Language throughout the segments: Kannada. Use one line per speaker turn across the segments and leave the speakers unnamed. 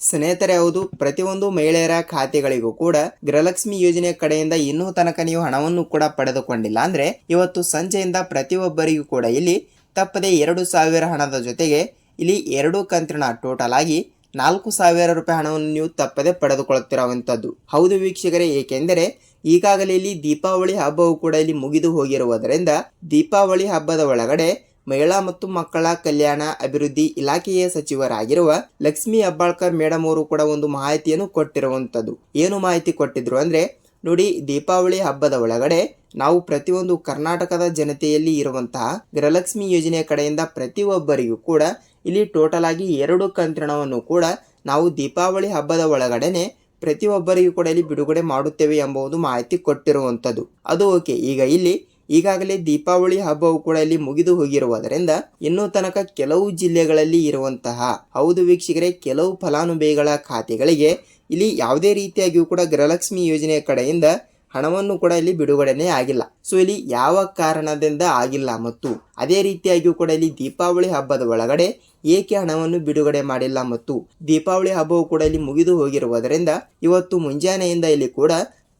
ಸ್ನೇಹಿತರೆ, ಹೌದು. ಪ್ರತಿಯೊಂದು ಮಹಿಳೆಯರ ಖಾತೆಗಳಿಗೂ ಕೂಡ ಗೃಹಲಕ್ಷ್ಮಿ ಯೋಜನೆ ಕಡೆಯಿಂದ ಇನ್ನೂ ತನಕ ನೀವು ಹಣವನ್ನು ಕೂಡ ಪಡೆದುಕೊಂಡಿಲ್ಲ. ಅಂದ್ರೆ ಇವತ್ತು ಸಂಜೆಯಿಂದ ಪ್ರತಿಯೊಬ್ಬರಿಗೂ ಕೂಡ ಇಲ್ಲಿ ತಪ್ಪದೆ ಎರಡು ಸಾವಿರ ಹಣದ ಜೊತೆಗೆ ಇಲ್ಲಿ ಎರಡು ಕಂತಿನ ಟೋಟಲ್ ಆಗಿ ನಾಲ್ಕು ಸಾವಿರ ರೂಪಾಯಿ ಹಣವನ್ನು ನೀವು ತಪ್ಪದೇ ಪಡೆದುಕೊಳ್ಳುತ್ತಿರುವಂಥದ್ದು. ಹೌದು ವೀಕ್ಷಕರೇ, ಏಕೆಂದರೆ ಈಗಾಗಲೇ ಇಲ್ಲಿ ದೀಪಾವಳಿ ಹಬ್ಬವು ಕೂಡ ಇಲ್ಲಿ ಮುಗಿದು ಹೋಗಿರುವುದರಿಂದ ದೀಪಾವಳಿ ಹಬ್ಬದ ಒಳಗಡೆ ಮಹಿಳಾ ಮತ್ತು ಮಕ್ಕಳ ಕಲ್ಯಾಣ ಅಭಿವೃದ್ಧಿ ಇಲಾಖೆಯ ಸಚಿವರಾಗಿರುವ ಲಕ್ಷ್ಮಿ ಅಬ್ಬಾಳ್ಕರ್ ಮೇಡಮ್ ಅವರು ಕೂಡ ಒಂದು ಮಾಹಿತಿಯನ್ನು ಕೊಟ್ಟಿರುವಂಥದ್ದು. ಏನು ಮಾಹಿತಿ ಕೊಟ್ಟಿದ್ರು ಅಂದರೆ, ನೋಡಿ, ದೀಪಾವಳಿ ಹಬ್ಬದ ಒಳಗಡೆ ನಾವು ಪ್ರತಿಯೊಂದು ಕರ್ನಾಟಕದ ಜನತೆಯಲ್ಲಿ ಇರುವಂತಹ ಗೃಹಲಕ್ಷ್ಮಿ ಯೋಜನೆಯ ಕಡೆಯಿಂದ ಪ್ರತಿಯೊಬ್ಬರಿಗೂ ಕೂಡ ಇಲ್ಲಿ ಟೋಟಲ್ ಆಗಿ ಎರಡು ಕಂತ್ರಣವನ್ನು ಕೂಡ ನಾವು ದೀಪಾವಳಿ ಹಬ್ಬದ ಒಳಗಡೆನೆ ಪ್ರತಿಯೊಬ್ಬರಿಗೂ ಕೂಡ ಇಲ್ಲಿ ಬಿಡುಗಡೆ ಮಾಡುತ್ತೇವೆ ಎಂಬುದು ಮಾಹಿತಿ ಕೊಟ್ಟಿರುವಂಥದ್ದು. ಅದು ಓಕೆ ಈಗ ಇಲ್ಲಿ ಈಗಾಗಲೇ ದೀಪಾವಳಿ ಹಬ್ಬವು ಕೂಡ ಇಲ್ಲಿ ಮುಗಿದು ಹೋಗಿರುವುದರಿಂದ ಇನ್ನೂ ತನಕ ಕೆಲವು ಜಿಲ್ಲೆಗಳಲ್ಲಿ ಇರುವಂತಹ, ಹೌದು ವೀಕ್ಷಕರೇ, ಕೆಲವು ಫಲಾನುಭವಿಗಳ ಖಾತೆಗಳಿಗೆ ಇಲ್ಲಿ ಯಾವುದೇ ರೀತಿಯಾಗಿಯೂ ಕೂಡ ಗೃಹಲಕ್ಷ್ಮಿ ಯೋಜನೆಯ ಕಡೆಯಿಂದ ಹಣವನ್ನು ಕೂಡ ಇಲ್ಲಿ ಬಿಡುಗಡೆನೇ ಆಗಿಲ್ಲ. ಸೊ ಇಲ್ಲಿ ಯಾವ ಕಾರಣದಿಂದ ಆಗಿಲ್ಲ ಮತ್ತು ಅದೇ ರೀತಿಯಾಗಿಯೂ ಕೂಡ ಇಲ್ಲಿ ದೀಪಾವಳಿ ಹಬ್ಬದ ಒಳಗಡೆ ಏಕೆ ಹಣವನ್ನು ಬಿಡುಗಡೆ ಮಾಡಿಲ್ಲ ಮತ್ತು ದೀಪಾವಳಿ ಹಬ್ಬವು ಕೂಡ ಇಲ್ಲಿ ಮುಗಿದು ಹೋಗಿರುವುದರಿಂದ ಇವತ್ತು ಮುಂಜಾನೆಯಿಂದ ಇಲ್ಲಿ ಕೂಡ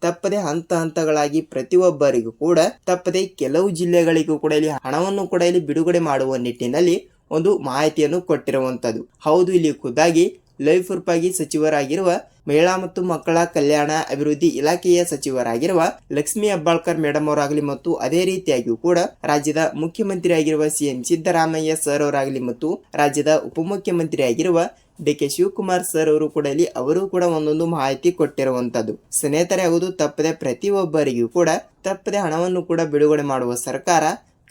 ತಪ್ಪದೆ ಹಂತ ಹಂತಗಳಾಗಿ ಪ್ರತಿಯೊಬ್ಬರಿಗೂ ಕೂಡ ತಪ್ಪದೆ ಕೆಲವು ಜಿಲ್ಲೆಗಳಿಗೂ ಕೂಡ ಇಲ್ಲಿ ಹಣವನ್ನು ಕೂಡ ಇಲ್ಲಿ ಬಿಡುಗಡೆ ಮಾಡುವ ನಿಟ್ಟಿನಲ್ಲಿ ಒಂದು ಮಾಹಿತಿಯನ್ನು ಕೊಟ್ಟಿರುವಂತದ್ದು ಹೌದು, ಇಲ್ಲಿ ಖುದ್ದಾಗಿ ಲೈವ್ ಪ್ರೂಫ್ ಸಚಿವರಾಗಿರುವ ಮಹಿಳಾ ಮತ್ತು ಮಕ್ಕಳ ಕಲ್ಯಾಣ ಅಭಿವೃದ್ಧಿ ಇಲಾಖೆಯ ಸಚಿವರಾಗಿರುವ ಲಕ್ಷ್ಮಿ ಅಬ್ಬಾಳ್ಕರ್ ಮೇಡಮ್ ಅವರಾಗಲಿ ಮತ್ತು ಅದೇ ರೀತಿಯಾಗಿಯೂ ಕೂಡ ರಾಜ್ಯದ ಮುಖ್ಯಮಂತ್ರಿ ಆಗಿರುವ ಸಿಎಂ ಸಿದ್ದರಾಮಯ್ಯ ಸರ್ ಅವರಾಗಲಿ ಮತ್ತು ರಾಜ್ಯದ ಉಪಮುಖ್ಯಮಂತ್ರಿ ಆಗಿರುವ ಡಿ ಕೆ ಶಿವಕುಮಾರ್ ಸರ್ ಅವರು ಕೂಡ ಇಲ್ಲಿ ಅವರು ಕೂಡ ಒಂದೊಂದು ಮಾಹಿತಿ ಕೊಟ್ಟಿರುವಂತದ್ದು. ಸ್ನೇಹಿತರೆ, ಹೌದು, ತಪ್ಪದೆ ಪ್ರತಿಯೊಬ್ಬರಿಗೂ ಕೂಡ ತಪ್ಪದೆ ಹಣವನ್ನು ಕೂಡ ಬಿಡುಗಡೆ ಮಾಡುವ ಸರ್ಕಾರ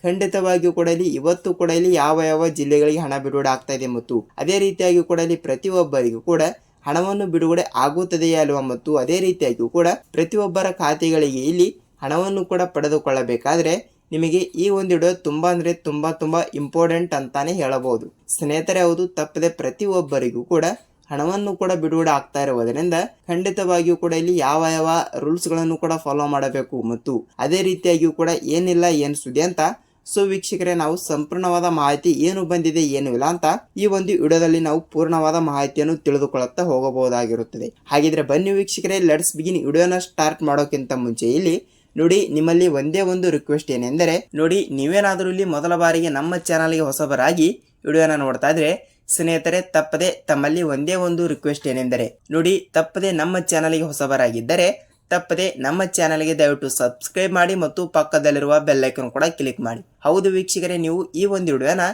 ಖಂಡಿತವಾಗಿಯೂ ಕೂಡ ಇಲ್ಲಿ ಇವತ್ತು ಕೂಡ ಇಲ್ಲಿ ಯಾವ ಯಾವ ಜಿಲ್ಲೆಗಳಿಗೆ ಹಣ ಬಿಡುಗಡೆ ಆಗ್ತಾ ಇದೆ ಮತ್ತು ಅದೇ ರೀತಿಯಾಗಿ ಕೂಡ ಇಲ್ಲಿ ಪ್ರತಿಯೊಬ್ಬರಿಗೂ ಕೂಡ ಹಣವನ್ನು ಬಿಡುಗಡೆ ಆಗುತ್ತದೆಯೇ ಅಲ್ವಾ ಮತ್ತು ಅದೇ ರೀತಿಯಾಗಿಯೂ ಕೂಡ ಪ್ರತಿಯೊಬ್ಬರ ಖಾತೆಗಳಿಗೆ ಇಲ್ಲಿ ಹಣವನ್ನು ಕೂಡ ಪಡೆದುಕೊಳ್ಳಬೇಕಾದ್ರೆ ನಿಮಗೆ ಈ ಒಂದು ವಿಡಿಯೋ ತುಂಬ ಅಂದರೆ ತುಂಬ ತುಂಬಾ ಇಂಪಾರ್ಟೆಂಟ್ ಅಂತಾನೆ ಹೇಳಬಹುದು. ಸ್ನೇಹಿತರೆ, ಹೌದು, ತಪ್ಪದೆ ಪ್ರತಿಯೊಬ್ಬರಿಗೂ ಕೂಡ ಹಣವನ್ನು ಕೂಡ ಬಿಡುಗಡೆ ಆಗ್ತಾ ಇರುವುದರಿಂದ ಖಂಡಿತವಾಗಿಯೂ ಕೂಡ ಇಲ್ಲಿ ಯಾವ ಯಾವ ರೂಲ್ಸ್ಗಳನ್ನು ಕೂಡ ಫಾಲೋ ಮಾಡಬೇಕು ಮತ್ತು ಅದೇ ರೀತಿಯಾಗಿಯೂ ಕೂಡ ಏನಿಲ್ಲ, ಏನು ಸುದ್ದಿ ಅಂತ ಸೊ ವೀಕ್ಷಕರೇ, ನಾವು ಸಂಪೂರ್ಣವಾದ ಮಾಹಿತಿ ಏನು ಬಂದಿದೆ, ಏನು ಇಲ್ಲ ಅಂತ ಈ ಒಂದು ವಿಡಿಯೋದಲ್ಲಿ ನಾವು ಪೂರ್ಣವಾದ ಮಾಹಿತಿಯನ್ನು ತಿಳಿದುಕೊಳ್ಳುತ್ತಾ ಹೋಗಬಹುದಾಗಿರುತ್ತದೆ. ಹಾಗಿದ್ರೆ ಬನ್ನಿ ವೀಕ್ಷಕರೇ ಲೆಟ್ಸ್ ಬಿಗಿನ್ ವಿಡಿಯೋನ ಸ್ಟಾರ್ಟ್ ಮಾಡೋಕ್ಕಿಂತ ಮುಂಚೆ ಇಲ್ಲಿ ನೋಡಿ, ನಿಮ್ಮಲ್ಲಿ ಒಂದೇ ಒಂದು ರಿಕ್ವೆಸ್ಟ್ ಏನೆಂದರೆ, ನೋಡಿ, ನೀವೇನಾದರೂ ಇಲ್ಲಿ ಮೊದಲ ಬಾರಿಗೆ ನಮ್ಮ ಚಾನಲ್ಗೆ ಹೊಸಬರಾಗಿ ವಿಡಿಯೋನ ನೋಡ್ತಾ ಇದ್ರೆ, ಸ್ನೇಹಿತರೆ, ತಪ್ಪದೆ ತಮ್ಮಲ್ಲಿ ಒಂದೇ ಒಂದು ರಿಕ್ವೆಸ್ಟ್ ಏನೆಂದರೆ, ನೋಡಿ, ತಪ್ಪದೆ ನಮ್ಮ ಚಾನಲ್ಗೆ ಹೊಸಬರಾಗಿದ್ದರೆ ತಪ್ಪದೆ ನಮ್ಮ ಚಾನಲ್ಗೆ ದಯವಿಟ್ಟು ಸಬ್ಸ್ಕ್ರೈಬ್ ಮಾಡಿ ಮತ್ತು ಪಕ್ಕದಲ್ಲಿರುವ ಬೆಲ್ಲೈಕನ್ ಕೂಡ ಕ್ಲಿಕ್ ಮಾಡಿ. ಹೌದು ವೀಕ್ಷಕರೇ, ನೀವು ಈ ಒಂದು ವಿಡಿಯೋನ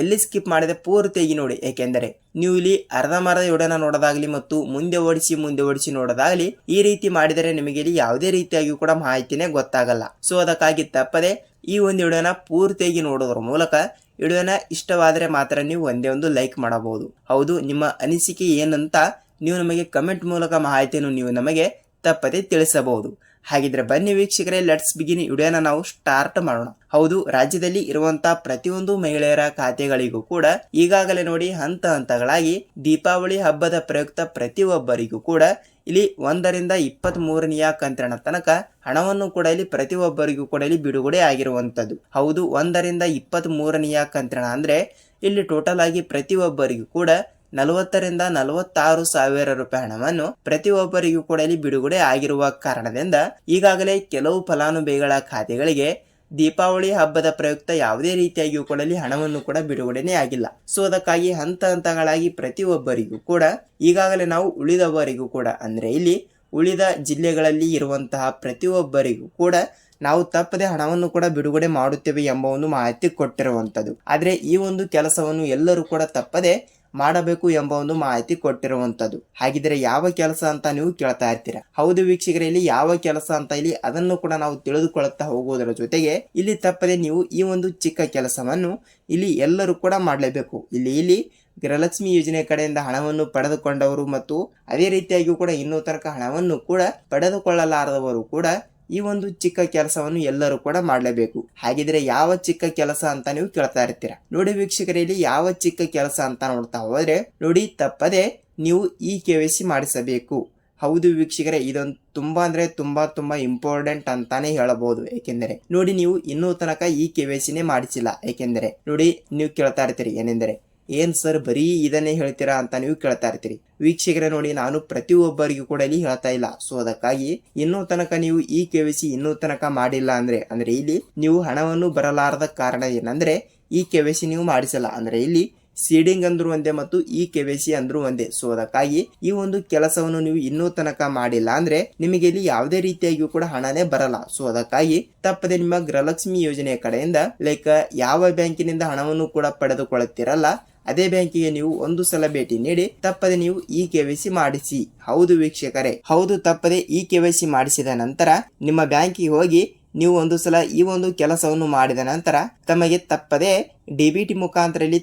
ಎಲ್ಲಿ ಸ್ಕಿಪ್ ಮಾಡಿದೆ ಪೂರ್ತಿಯಾಗಿ ನೋಡಿ. ಏಕೆಂದರೆ ನೀವು ಇಲ್ಲಿ ಅರ್ಧ ಮರದ ವಿಡಿಯೋನ ನೋಡೋದಾಗ್ಲಿ ಮತ್ತು ಮುಂದೆ ಓಡಿಸಿ ಮುಂದೆ ಓಡಿಸಿ ನೋಡೋದಾಗ್ಲಿ ಈ ರೀತಿ ಮಾಡಿದರೆ ನಿಮಗೆ ಇಲ್ಲಿ ಯಾವುದೇ ರೀತಿಯಾಗಿ ಕೂಡ ಮಾಹಿತಿನೇ ಗೊತ್ತಾಗಲ್ಲ. ಸೊ, ಅದಕ್ಕಾಗಿ ತಪ್ಪದೆ ಈ ಒಂದು ವಿಡಿಯೋನ ಪೂರ್ತಿಯಾಗಿ ನೋಡೋದ್ರ ಮೂಲಕ ವಿಡಿಯೋನ ಇಷ್ಟವಾದರೆ ಮಾತ್ರ ನೀವು ಒಂದೇ ಒಂದು ಲೈಕ್ ಮಾಡಬಹುದು. ಹೌದು, ನಿಮ್ಮ ಅನಿಸಿಕೆ ಏನಂತ ನೀವು ನಮಗೆ ಕಮೆಂಟ್ ಮೂಲಕ ಮಾಹಿತಿಯನ್ನು ನೀವು ನಮಗೆ ತಪ್ಪದೆ ತಿಳಿಸಬಹುದು. ಹಾಗಿದ್ರೆ ಬನ್ನಿ ವೀಕ್ಷಕರೇ ಲೆಟ್ಸ್ ಬಿಗಿನ್ ವಿಡಿಯೋನ ನಾವು ಸ್ಟಾರ್ಟ್ ಮಾಡೋಣ. ಹೌದು, ರಾಜ್ಯದಲ್ಲಿ ಇರುವಂತಹ ಪ್ರತಿಯೊಂದು ಮಹಿಳೆಯರ ಖಾತೆಗಳಿಗೂ ಕೂಡ ಈಗಾಗಲೇ ನೋಡಿ ಹಂತ ಹಂತಗಳಾಗಿ ದೀಪಾವಳಿ ಹಬ್ಬದ ಪ್ರಯುಕ್ತ ಪ್ರತಿಯೊಬ್ಬರಿಗೂ ಕೂಡ ಇಲ್ಲಿ ಒಂದರಿಂದ ಇಪ್ಪತ್ತ್ ಮೂರನೆಯ ಕಂತಿನ ತನಕ ಹಣವನ್ನು ಕೂಡ ಇಲ್ಲಿ ಪ್ರತಿಯೊಬ್ಬರಿಗೂ ಕೂಡ ಇಲ್ಲಿ ಬಿಡುಗಡೆ ಆಗಿರುವಂತದ್ದು. ಹೌದು, ಒಂದರಿಂದ ಇಪ್ಪತ್ತ್ ಮೂರನೆಯ ಕಂತಿನ ಅಂದ್ರೆ ಇಲ್ಲಿ ಟೋಟಲ್ ಆಗಿ ಪ್ರತಿಯೊಬ್ಬರಿಗೂ ಕೂಡ ನಲವತ್ತರಿಂದ ನಲವತ್ತಾರು ಸಾವಿರ ರೂಪಾಯಿ ಹಣವನ್ನು ಪ್ರತಿಯೊಬ್ಬರಿಗೂ ಕೂಡ ಇಲ್ಲಿ ಬಿಡುಗಡೆ ಆಗಿರುವ ಕಾರಣದಿಂದ ಈಗಾಗಲೇ ಕೆಲವು ಫಲಾನುಭವಿಗಳ ಖಾತೆಗಳಿಗೆ ದೀಪಾವಳಿ ಹಬ್ಬದ ಪ್ರಯುಕ್ತ ಯಾವುದೇ ರೀತಿಯಾಗಿಯೂ ಕೂಡ ಹಣವನ್ನು ಕೂಡ ಬಿಡುಗಡೆನೇ ಆಗಿಲ್ಲ. ಸೊ, ಅದಕ್ಕಾಗಿ ಹಂತ ಹಂತಗಳಾಗಿ ಪ್ರತಿಯೊಬ್ಬರಿಗೂ ಕೂಡ ಈಗಾಗಲೇ ನಾವು ಉಳಿದವರಿಗೂ ಕೂಡ, ಅಂದರೆ ಇಲ್ಲಿ ಉಳಿದ ಜಿಲ್ಲೆಗಳಲ್ಲಿ ಇರುವಂತಹ ಪ್ರತಿಯೊಬ್ಬರಿಗೂ ಕೂಡ ನಾವು ತಪ್ಪದೆ ಹಣವನ್ನು ಕೂಡ ಬಿಡುಗಡೆ ಮಾಡುತ್ತೇವೆ ಎಂಬ ಒಂದು ಮಾಹಿತಿ ಕೊಟ್ಟಿರುವಂಥದ್ದು. ಆದರೆ ಈ ಒಂದು ಕೆಲಸವನ್ನು ಎಲ್ಲರೂ ಕೂಡ ತಪ್ಪದೆ ಮಾಡಬೇಕು ಎಂಬ ಒಂದು ಮಾಹಿತಿ ಕೊಟ್ಟಿರುವಂಥದ್ದು. ಹಾಗಿದ್ರೆ ಯಾವ ಕೆಲಸ ಅಂತ ನೀವು ಕೇಳ್ತಾ ಇರ್ತೀರಾ? ಹೌದು ವೀಕ್ಷಕರೇ, ಇಲ್ಲಿ ಯಾವ ಕೆಲಸ ಅಂತ ಇಲ್ಲಿ ಅದನ್ನು ಕೂಡ ನಾವು ತಿಳಿದುಕೊಳ್ಳುತ್ತಾ ಹೋಗುವುದರ ಜೊತೆಗೆ ಇಲ್ಲಿ ತಪ್ಪದೆ ನೀವು ಈ ಒಂದು ಚಿಕ್ಕ ಕೆಲಸವನ್ನು ಇಲ್ಲಿ ಎಲ್ಲರೂ ಕೂಡ ಮಾಡಲೇಬೇಕು. ಇಲ್ಲಿ ಇಲ್ಲಿ ಗೃಹಲಕ್ಷ್ಮಿ ಯೋಜನೆ ಕಡೆಯಿಂದ ಹಣವನ್ನು ಪಡೆದುಕೊಂಡವರು ಮತ್ತು ಅದೇ ರೀತಿಯಾಗಿಯೂ ಕೂಡ ಇನ್ನೂ ತನಕ ಹಣವನ್ನು ಕೂಡ ಪಡೆದುಕೊಳ್ಳಲಾರದವರು ಕೂಡ ಈ ಒಂದು ಚಿಕ್ಕ ಕೆಲಸವನ್ನು ಎಲ್ಲರೂ ಕೂಡ ಮಾಡಲೇಬೇಕು. ಹಾಗಿದ್ರೆ ಯಾವ ಚಿಕ್ಕ ಕೆಲಸ ಅಂತ ನೀವು ಕೇಳ್ತಾ ಇರ್ತೀರಾ. ನೋಡಿ ವೀಕ್ಷಕರಲ್ಲಿ ಯಾವ ಚಿಕ್ಕ ಕೆಲಸ ಅಂತ ನೋಡ್ತಾ ಹೋದ್ರೆ, ನೋಡಿ ತಪ್ಪದೆ ನೀವು ಈ ಕೆ ವೈ ಸಿ ಮಾಡಿಸಬೇಕು. ಹೌದು ವೀಕ್ಷಕರೇ, ಇದೊಂದು ತುಂಬಾ ಅಂದ್ರೆ ತುಂಬಾ ತುಂಬಾ ಇಂಪಾರ್ಟೆಂಟ್ ಅಂತಾನೆ ಹೇಳಬಹುದು. ಏಕೆಂದರೆ, ನೋಡಿ ನೀವು ಇನ್ನೂ ತನಕ ಈ ಕೆ ವೈ ಸಿನೇ ಮಾಡಿಸಿಲ್ಲ. ಏಕೆಂದರೆ, ನೋಡಿ ನೀವು ಕೇಳ್ತಾ ಇರ್ತೀರಿ ಏನೆಂದರೆ ಏನ್ ಸರ್ ಬರೀ ಇದನ್ನೇ ಹೇಳ್ತೀರಾ ಅಂತ ನೀವು ಕೇಳ್ತಾ ಇರ್ತೀರಿ? ವೀಕ್ಷಕರ ನೋಡಿ, ನಾನು ಪ್ರತಿಯೊಬ್ಬರಿಗೂ ಕೂಡ ಇಲ್ಲಿ ಹೇಳ್ತಾ ಇಲ್ಲ. ಸೊ ಅದಕ್ಕಾಗಿ ಇನ್ನೂ ತನಕ ನೀವು ಈ ಕೆ ಸಿ ಇನ್ನೂ ತನಕ ಮಾಡಿಲ್ಲ ಅಂದ್ರೆ ಅಂದ್ರೆ ಇಲ್ಲಿ ನೀವು ಹಣವನ್ನು ಬರಲಾರದ ಕಾರಣ ಏನಂದ್ರೆ, ಈ ಕೆ ಸಿ ನೀವು ಮಾಡಿಸಲ್ಲ. ಅಂದ್ರೆ ಇಲ್ಲಿ ಸೀಡಿಂಗ್ ಅಂದ್ರೂ ಒಂದೇ ಮತ್ತು ಈ ಕೆ ಸಿ ಅಂದ್ರೂ ಒಂದೇ. ಸೊ ಅದಕ್ಕಾಗಿ ಈ ಒಂದು ಕೆಲಸವನ್ನು ನೀವು ಇನ್ನೂ ತನಕ ಮಾಡಿಲ್ಲ ಅಂದ್ರೆ, ನಿಮಗೆ ಇಲ್ಲಿ ಯಾವುದೇ ರೀತಿಯಾಗಿಯೂ ಕೂಡ ಹಣನೇ ಬರಲ್ಲ. ಸೊ ಅದಕ್ಕಾಗಿ ತಪ್ಪದೆ ನಿಮ್ಮ ಗೃಹಲಕ್ಷ್ಮಿ ಯೋಜನೆಯ ಕಡೆಯಿಂದ ಲೈಕ್ ಯಾವ ಬ್ಯಾಂಕಿನಿಂದ ಹಣವನ್ನು ಕೂಡ ಪಡೆದುಕೊಳ್ಳುತ್ತೀರಲ್ಲ ಅದೇ ಬ್ಯಾಂಕಿಗೆ ನೀವು ಒಂದು ಸಲ ಭೇಟಿ ನೀಡಿ, ತಪ್ಪದೆ ನೀವು ಇ ಕೆ ಮಾಡಿಸಿ. ಹೌದು ವೀಕ್ಷಕರೇ, ಹೌದು ತಪ್ಪದೆ ಇ ಕೆ ಮಾಡಿಸಿದ ನಂತರ ನಿಮ್ಮ ಬ್ಯಾಂಕಿಗೆ ಹೋಗಿ ನೀವು ಒಂದು ಸಲ ಈ ಒಂದು ಕೆಲಸವನ್ನು ಮಾಡಿದ ನಂತರ ತಮಗೆ ತಪ್ಪದೆ ಡಿ ಬಿ ಟಿ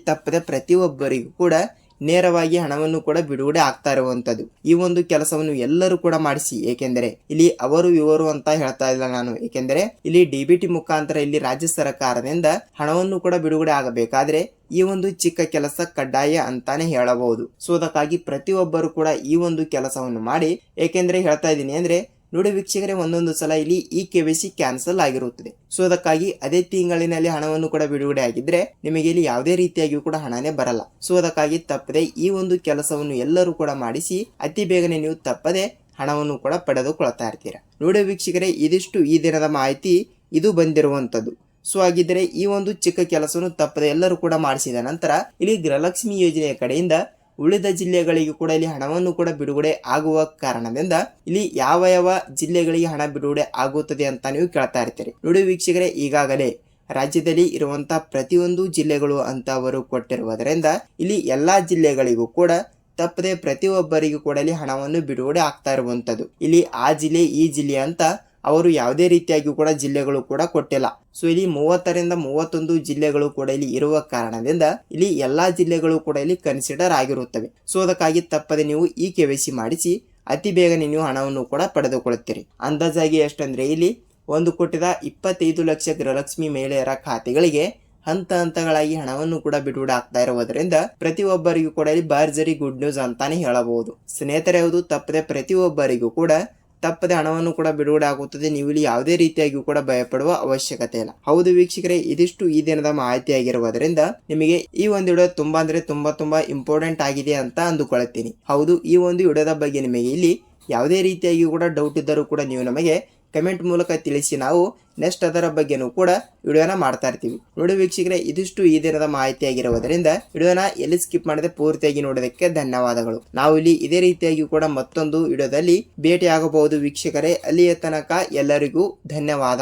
ತಪ್ಪದೆ ಪ್ರತಿಯೊಬ್ಬರಿಗೂ ಕೂಡ ನೇರವಾಗಿ ಹಣವನ್ನು ಕೂಡ ಬಿಡುಗಡೆ ಆಗ್ತಾ ಇರುವಂತದ್ದು ಈ ಒಂದು ಕೆಲಸವನ್ನು ಎಲ್ಲರೂ ಕೂಡ ಮಾಡಿಸಿ. ಏಕೆಂದರೆ ಇಲ್ಲಿ ಅವರು ಇವರು ಅಂತ ಹೇಳ್ತಾ ಇಲ್ಲ ನಾನು. ಏಕೆಂದರೆ ಇಲ್ಲಿ ಡಿಬಿಟಿ ಮುಖಾಂತರ ಇಲ್ಲಿ ರಾಜ್ಯ ಸರ್ಕಾರದಿಂದ ಹಣವನ್ನು ಕೂಡ ಬಿಡುಗಡೆ ಆಗಬೇಕಾದ್ರೆ ಈ ಒಂದು ಚಿಕ್ಕ ಕೆಲಸ ಕಡ್ಡಾಯ ಅಂತಾನೆ ಹೇಳಬಹುದು. ಸೊ, ಅದಕ್ಕಾಗಿ ಪ್ರತಿಯೊಬ್ಬರು ಕೂಡ ಈ ಒಂದು ಕೆಲಸವನ್ನು ಮಾಡಿ. ಏಕೆಂದ್ರೆ ಹೇಳ್ತಾ ಇದ್ದೀನಿ ಅಂದ್ರೆ ನೋಡಿ ವೀಕ್ಷಕರೇ, ಒಂದೊಂದು ಸಲ ಇಲ್ಲಿ ಈ ಕೆ ಸಿ ಕ್ಯಾನ್ಸಲ್ ಆಗಿರುತ್ತದೆ. ಸೊ ಅದಕ್ಕಾಗಿ ಅದೇ ತಿಂಗಳಿನಲ್ಲಿ ಹಣವನ್ನು ಕೂಡ ಬಿಡುಗಡೆ ಆಗಿದ್ರೆ ನಿಮಗೆ ಇಲ್ಲಿ ಯಾವುದೇ ರೀತಿಯಾಗಿಯೂ ಕೂಡ ಹಣನೇ ಬರಲ್ಲ. ಸೊ ಅದಕ್ಕಾಗಿ ತಪ್ಪದೆ ಈ ಒಂದು ಕೆಲಸವನ್ನು ಎಲ್ಲರೂ ಕೂಡ ಮಾಡಿಸಿ, ಅತಿ ಬೇಗನೆ ನೀವು ತಪ್ಪದೆ ಹಣವನ್ನು ಕೂಡ ಪಡೆದುಕೊಳ್ತಾ ಇರ್ತೀರಾ. ನೋಡಿ ವೀಕ್ಷಕರೇ, ಇದಿಷ್ಟು ಈ ದಿನದ ಮಾಹಿತಿ ಇದು ಬಂದಿರುವಂಥದ್ದು. ಸೊ ಹಾಗಿದ್ರೆ ಈ ಒಂದು ಚಿಕ್ಕ ಕೆಲಸವನ್ನು ತಪ್ಪದೆ ಎಲ್ಲರೂ ಕೂಡ ಮಾಡಿಸಿದ ನಂತರ ಇಲ್ಲಿ ಗೃಹಲಕ್ಷ್ಮಿ ಯೋಜನೆಯ ಕಡೆಯಿಂದ ಉಳಿದ ಜಿಲ್ಲೆಗಳಿಗೂ ಕೂಡ ಇಲ್ಲಿ ಹಣವನ್ನು ಕೂಡ ಬಿಡುಗಡೆ ಆಗುವ ಕಾರಣದಿಂದ ಇಲ್ಲಿ ಯಾವ ಯಾವ ಜಿಲ್ಲೆಗಳಿಗೆ ಹಣ ಬಿಡುಗಡೆ ಆಗುತ್ತದೆ ಅಂತ ನೀವು ಕೇಳ್ತಾ ಇರ್ತೀರಿ. ನೋಡಿ ವೀಕ್ಷಕರೇ, ಈಗಾಗಲೇ ರಾಜ್ಯದಲ್ಲಿ ಇರುವಂತಹ ಪ್ರತಿಯೊಂದು ಜಿಲ್ಲೆಗಳು ಅಂತ ಅವರು ಕೊಟ್ಟಿರುವುದರಿಂದ ಇಲ್ಲಿ ಎಲ್ಲಾ ಜಿಲ್ಲೆಗಳಿಗೂ ಕೂಡ ತಪ್ಪದೆ ಪ್ರತಿಯೊಬ್ಬರಿಗೂ ಕೂಡ ಇಲ್ಲಿ ಹಣವನ್ನು ಬಿಡುಗಡೆ ಆಗ್ತಾ ಇರುವಂಥದ್ದು ಇಲ್ಲಿ ಆ ಜಿಲ್ಲೆ, ಈ ಜಿಲ್ಲೆ ಅಂತ ಅವರು ಯಾವುದೇ ರೀತಿಯಾಗಿ ಕೂಡ ಜಿಲ್ಲೆಗಳು ಕೂಡ ಕೊಟ್ಟಿಲ್ಲ. ಸೊ ಇಲ್ಲಿ ಮೂವತ್ತರಿಂದ ಮೂವತ್ತೊಂದು ಜಿಲ್ಲೆಗಳು ಕೂಡ ಇಲ್ಲಿ ಇರುವ ಕಾರಣದಿಂದ ಇಲ್ಲಿ ಎಲ್ಲಾ ಜಿಲ್ಲೆಗಳು ಕೂಡ ಇಲ್ಲಿ ಕನ್ಸಿಡರ್ ಆಗಿರುತ್ತವೆ. ಸೊ ಅದಕ್ಕಾಗಿ ತಪ್ಪದೆ ನೀವು ಈ ಕೆ ಮಾಡಿಸಿ, ಅತಿ ಬೇಗನೆ ನೀವು ಹಣವನ್ನು ಕೂಡ ಪಡೆದುಕೊಳ್ಳುತ್ತೀರಿ. ಅಂದಾಜಾಗಿ ಎಷ್ಟಂದ್ರೆ, ಇಲ್ಲಿ ಒಂದು ಕೋಟಿದ ಇಪ್ಪತ್ತೈದು ಲಕ್ಷ ಗೃಹಲಕ್ಷ್ಮಿ ಮಹಿಳೆಯರ ಖಾತೆಗಳಿಗೆ ಹಂತ ಹಂತಗಳಾಗಿ ಹಣವನ್ನು ಕೂಡ ಬಿಡುಗಡೆ ಆಗ್ತಾ ಇರುವುದರಿಂದ ಪ್ರತಿಯೊಬ್ಬರಿಗೂ ಕೂಡ ಇಲ್ಲಿ ಭರ್ಜರಿ ಗುಡ್ ನ್ಯೂಸ್ ಅಂತಾನೆ ಹೇಳಬಹುದು. ಸ್ನೇಹಿತರೆ, ಹೌದು, ತಪ್ಪದೆ ಪ್ರತಿಯೊಬ್ಬರಿಗೂ ಕೂಡ ತಪ್ಪದೆ ಹಣವನ್ನು ಕೂಡ ಬಿಡುಗಡೆ ಆಗುತ್ತದೆ ನೀವು ಇಲ್ಲಿ ಯಾವುದೇ ರೀತಿಯಾಗಿಯೂ ಕೂಡ ಭಯಪಡುವ ಅವಶ್ಯಕತೆ ಇಲ್ಲ. ಹೌದು ವೀಕ್ಷಕರೇ, ಇದಿಷ್ಟು ಈ ದಿನದ ಮಾಹಿತಿ ಆಗಿರುವುದರಿಂದ ನಿಮಗೆ ಈ ಒಂದು ವಿಡಿಯೋ ತುಂಬಾ ಅಂದ್ರೆ ತುಂಬಾ ತುಂಬಾ ಇಂಪಾರ್ಟೆಂಟ್ ಆಗಿದೆ ಅಂತ ಅಂದುಕೊಳ್ಳುತ್ತೀನಿ. ಹೌದು, ಈ ಒಂದು ವಿಡಿಯೋದ ಬಗ್ಗೆ ನಿಮಗೆ ಇಲ್ಲಿ ಯಾವುದೇ ರೀತಿಯಾಗಿಯೂ ಕೂಡ ಡೌಟ್ ಇದ್ದರೂ ಕೂಡ ನೀವು ನಮಗೆ ಕಮೆಂಟ್ ಮೂಲಕ ತಿಳಿಸಿ ನಾವು ನೆಕ್ಸ್ಟ್ ಅದರ ಬಗ್ಗೆನೂ ಕೂಡ ವಿಡಿಯೋನ ಮಾಡ್ತಾ ಇರ್ತೀವಿ. ನೋಡಿ ವೀಕ್ಷಕರೇ, ಇದಿಷ್ಟು ಈ ದಿನದ ಮಾಹಿತಿ ಆಗಿರುವುದರಿಂದ ವಿಡಿಯೋನ ಎಲ್ಲಿ ಸ್ಕಿಪ್ ಮಾಡದೆ ಪೂರ್ತಿಯಾಗಿ ನೋಡೋದಕ್ಕೆ ಧನ್ಯವಾದಗಳು. ನಾವು ಇಲ್ಲಿ ಇದೇ ರೀತಿಯಾಗಿ ಕೂಡ ಮತ್ತೊಂದು ವಿಡಿಯೋದಲ್ಲಿ ಭೇಟಿ ಆಗಬಹುದು ವೀಕ್ಷಕರೇ. ಅಲ್ಲಿಯ ತನಕ ಎಲ್ಲರಿಗೂ ಧನ್ಯವಾದ.